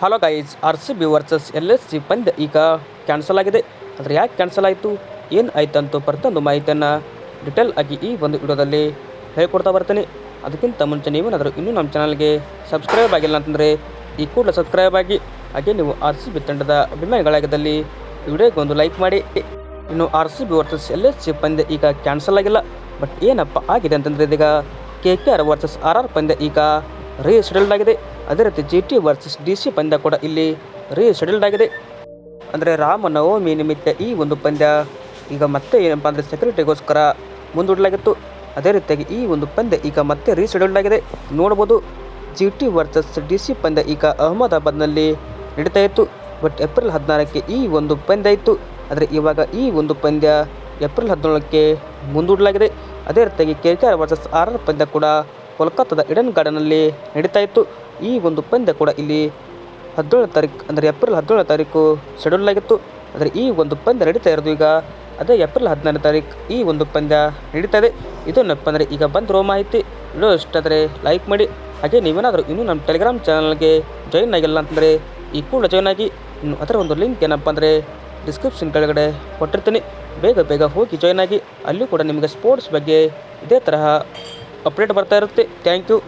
Hello guys R C B versus L S C ಪಂದ್ಯ ಈಗ cancel ಆಗಿದೆ. ಆದರೆ ಯಾಕೆ ಕ್ಯಾನ್ಸಲ್ ಆಯಿತು? ಏನು ಆಯ್ತಂತ ಪ್ರತಿಯೊಂದು ಮಾಹಿತಿಯನ್ನು ಡಿಟೇಲ್ ಆಗಿ ಈ ಒಂದು ವಿಡಿಯೋದಲ್ಲಿ ಹೇಳ್ಕೊಡ್ತಾ ಬರ್ತೀನಿ. ಅದಕ್ಕಿಂತ ಮುಂಚೆ ನೀವೇನಾದರೂ ಇನ್ನೂ ನಮ್ಮ ಚಾನಲ್ಗೆ ಸಬ್ಸ್ಕ್ರೈಬ್ ಆಗಿಲ್ಲ ಅಂತಂದರೆ ಈ ಕೂಡಲೇ ಸಬ್ಸ್ಕ್ರೈಬ್ ಆಗಿ. ಹಾಗೆ ನೀವು ಆರ್ ಸಿ ಬಿ ತಂಡದ ಅಭಿಮಾನಿಗಳಾಗಿದ್ದಲ್ಲಿ ವಿಡಿಯೋಗೆ ಒಂದು ಲೈಕ್ ಮಾಡಿ. ಇನ್ನು R C B versus L S C ಪಂದ್ಯ ಈಗ ಕ್ಯಾನ್ಸಲ್ ಆಗಿಲ್ಲ. ಬಟ್ ಏನಪ್ಪ ಆಗಿದೆ ಅಂತಂದರೆ ಇದೀಗ K K R versus R R ಪಂದ್ಯ ಈಗ ರೀಶೆಡ್ಯೂಲ್ಡ್ ಆಗಿದೆ. ಅದೇ ರೀತಿ G T versus D C ಪಂದ್ಯ ಕೂಡ ಇಲ್ಲಿ ರೀಶೆಡ್ಯೂಲ್ಡ್ ಆಗಿದೆ. ಅಂದರೆ ರಾಮನವಮಿ ನಿಮಿತ್ತ ಈ ಒಂದು ಪಂದ್ಯ. ಈಗ ಮತ್ತೆ ಏನಪ್ಪ ಅಂದರೆ ಸೆಕ್ಯೂರಿಟಿಗೋಸ್ಕರ ಮುಂದೂಡಲಾಗಿತ್ತು. ಅದೇ ರೀತಿಯಾಗಿ ಈ ಒಂದು ಪಂದ್ಯ ಈಗ ಮತ್ತೆ ರೀಶೆಡ್ಯೂಲ್ಡ್ ಆಗಿದೆ. ನೋಡ್ಬೋದು G T versus D C ಪಂದ್ಯ ಈಗ ಅಹಮದಾಬಾದ್ನಲ್ಲಿ ನಡೀತಾ ಇತ್ತು. ಬಟ್ ಏಪ್ರಿಲ್ ಹದಿನಾರಕ್ಕೆ ಈ ಒಂದು ಪಂದ್ಯ ಇತ್ತು. ಆದರೆ ಇವಾಗ ಈ ಒಂದು ಪಂದ್ಯ ಏಪ್ರಿಲ್ ಹದಿನೇಳಕ್ಕೆ ಮುಂದೂಡಲಾಗಿದೆ. ಅದೇ ರೀತಿಯಾಗಿ K K R versus R R ಪಂದ್ಯ ಕೂಡ ಕೋಲ್ಕತ್ತಾದ ಇಡನ್ ಗಾರ್ಡನ್ನಲ್ಲಿ ನಡೀತಾ ಇತ್ತು. ಈ ಒಂದು ಪಂದ್ಯ ಕೂಡ ಇಲ್ಲಿ ಹದಿನೇಳು ತಾರೀಕು, ಅಂದರೆ ಏಪ್ರಿಲ್ ಹದಿನೇಳು ತಾರೀಕು ಶೆಡ್ಯೂಲ್ ಆಗಿತ್ತು. ಆದರೆ ಈ ಒಂದು ಪಂದ್ಯ ನಡೀತಾ ಇರೋದು ಈಗ ಅದೇ ಏಪ್ರಿಲ್ ಹದಿನಾರನೇ ತಾರೀಕು ಈ ಒಂದು ಪಂದ್ಯ ನಡೀತಾ ಇದೆ. ಇದನ್ನಪ್ಪ ಅಂದರೆ ಈಗ ಬಂದಿರೋ ಮಾಹಿತಿ. ವಿಡಿಯೋ ಇಷ್ಟಾದರೆ ಲೈಕ್ ಮಾಡಿ. ಹಾಗೆ ನೀವೇನಾದರೂ ಇನ್ನೂ ನಮ್ಮ ಟೆಲಿಗ್ರಾಮ್ ಚಾನಲ್ಗೆ ಜಾಯಿನ್ ಆಗಿಲ್ಲ ಅಂತಂದರೆ ಈ ಕೂಡ ಜಾಯ್ನ್ ಆಗಿ. ಇನ್ನು ಅದರ ಒಂದು ಲಿಂಕ್ ಏನಪ್ಪ ಅಂದರೆ ಡಿಸ್ಕ್ರಿಪ್ಷನ್ ಕೆಳಗಡೆ ಕೊಟ್ಟಿರ್ತೀನಿ. ಬೇಗ ಬೇಗ ಹೋಗಿ ಜಾಯ್ನ್ ಆಗಿ. ಅಲ್ಲಿ ಕೂಡ ನಿಮಗೆ ಸ್ಪೋರ್ಟ್ಸ್ ಬಗ್ಗೆ ಇದೇ ತರಹ ಅಪ್ಡೇಟ್ ಬರ್ತಾ ಇರುತ್ತೆ. Thank you.